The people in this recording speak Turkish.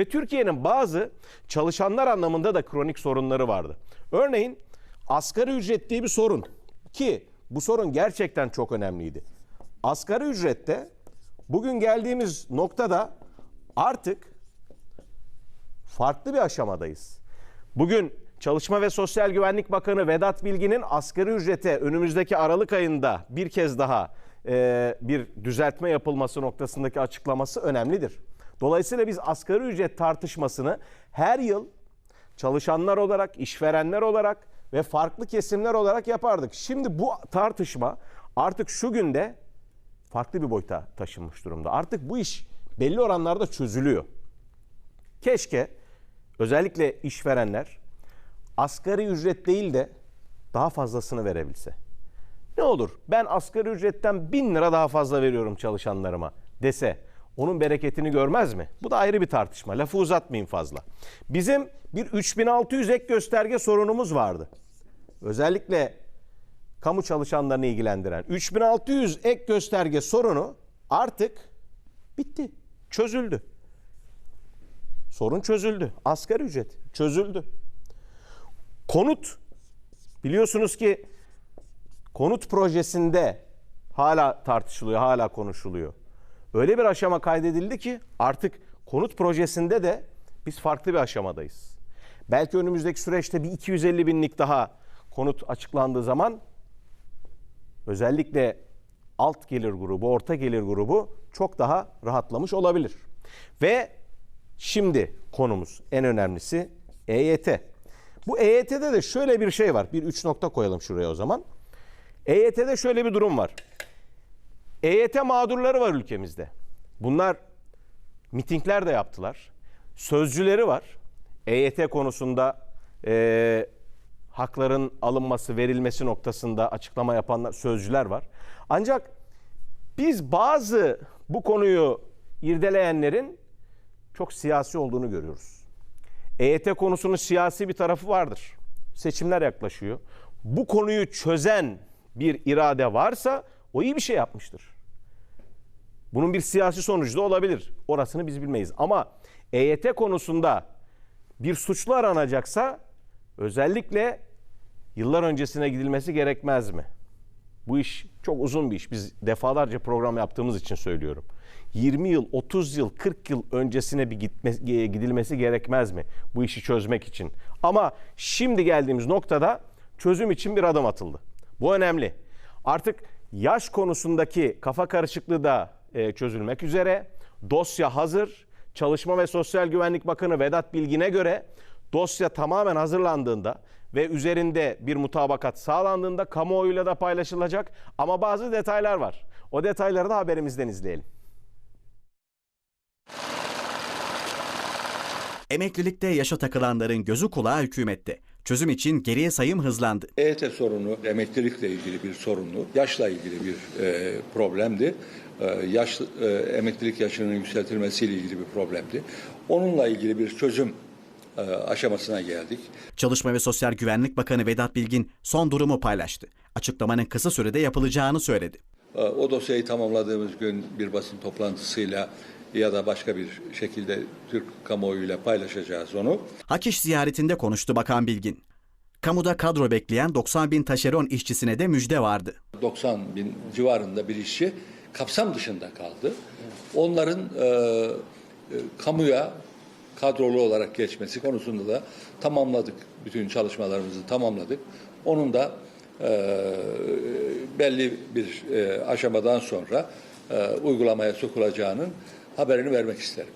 Ve Türkiye'nin bazı çalışanlar anlamında da kronik sorunları vardı. Örneğin asgari ücret diye bir sorun ki bu sorun gerçekten çok önemliydi. Asgari ücrette bugün geldiğimiz noktada artık farklı bir aşamadayız. Bugün Çalışma ve Sosyal Güvenlik Bakanı Vedat Bilgin'in asgari ücrete önümüzdeki Aralık ayında bir kez daha bir düzeltme yapılması noktasındaki açıklaması önemlidir. Dolayısıyla biz asgari ücret tartışmasını her yıl çalışanlar olarak, işverenler olarak ve farklı kesimler olarak yapardık. Şimdi bu tartışma artık şu günde farklı bir boyuta taşınmış durumda. Artık bu iş belli oranlarda çözülüyor. Keşke özellikle işverenler asgari ücret değil de daha fazlasını verebilse. Ne olur ben asgari ücretten bin lira daha fazla veriyorum çalışanlarıma dese onun bereketini görmez mi? Bu da ayrı bir tartışma. Lafı uzatmayayım fazla. Bizim bir 3600 ek gösterge sorunumuz vardı. Özellikle kamu çalışanlarını ilgilendiren 3600 ek gösterge sorunu artık bitti. Çözüldü. Sorun çözüldü. Asgari ücret çözüldü. Konut biliyorsunuz ki konut projesinde hala tartışılıyor, hala konuşuluyor. Öyle bir aşama kaydedildi ki artık konut projesinde de biz farklı bir aşamadayız. Belki önümüzdeki süreçte bir 250 binlik daha konut açıklandığı zaman özellikle alt gelir grubu, orta gelir grubu çok daha rahatlamış olabilir. Ve şimdi konumuz en önemlisi EYT. Bu EYT'de de şöyle bir şey var. Bir üç nokta koyalım şuraya o zaman. EYT'de şöyle bir durum var. EYT mağdurları var ülkemizde. Bunlar mitingler de yaptılar. Sözcüleri var. EYT konusunda eee, hakların alınması, verilmesi noktasında açıklama yapanlar, sözcüler var. Ancak biz bazı bu konuyu irdeleyenlerin çok siyasi olduğunu görüyoruz. EYT konusunun siyasi bir tarafı vardır. Seçimler yaklaşıyor. Bu konuyu çözen bir irade varsa o iyi bir şey yapmıştır. Bunun bir siyasi sonucu da olabilir. Orasını biz bilmeyiz. Ama EYT konusunda bir suçlu aranacaksa özellikle yıllar öncesine gidilmesi gerekmez mi? Bu iş çok uzun bir iş. Biz defalarca program yaptığımız için söylüyorum. 20 yıl, 30 yıl, 40 yıl öncesine bir gitme, gidilmesi gerekmez mi bu işi çözmek için? Ama şimdi geldiğimiz noktada çözüm için bir adım atıldı. Bu önemli. Artık yaş konusundaki kafa karışıklığı da e, çözülmek üzere. Dosya hazır. Çalışma ve Sosyal Güvenlik Bakanı Vedat Bilgin'e göre dosya tamamen hazırlandığında ve üzerinde bir mutabakat sağlandığında kamuoyuyla da paylaşılacak. Ama bazı detaylar var. O detayları da haberimizden izleyelim. Emeklilikte yaşa takılanların gözü kulağı hükümette. Çözüm için geriye sayım hızlandı. EYT sorunu emeklilikle ilgili bir sorunlu, yaşla ilgili bir e, problemdi. E, yaş e, emeklilik yaşının yükseltilmesiyle ilgili bir problemdi. Onunla ilgili bir çözüm e, aşamasına geldik. Çalışma ve Sosyal Güvenlik Bakanı Vedat Bilgin son durumu paylaştı. Açıklamanın kısa sürede yapılacağını söyledi. E, o dosyayı tamamladığımız gün bir basın toplantısıyla ya da başka bir şekilde Türk kamuoyuyla paylaşacağız onu. Hak iş ziyaretinde konuştu Bakan Bilgin. Kamuda kadro bekleyen 90 bin taşeron işçisine de müjde vardı. 90 bin civarında bir işçi kapsam dışında kaldı. Onların e, e, kamuya kadrolu olarak geçmesi konusunda da tamamladık. Bütün çalışmalarımızı tamamladık. Onun da e, belli bir e, aşamadan sonra e, uygulamaya sokulacağının haberini vermek isterim.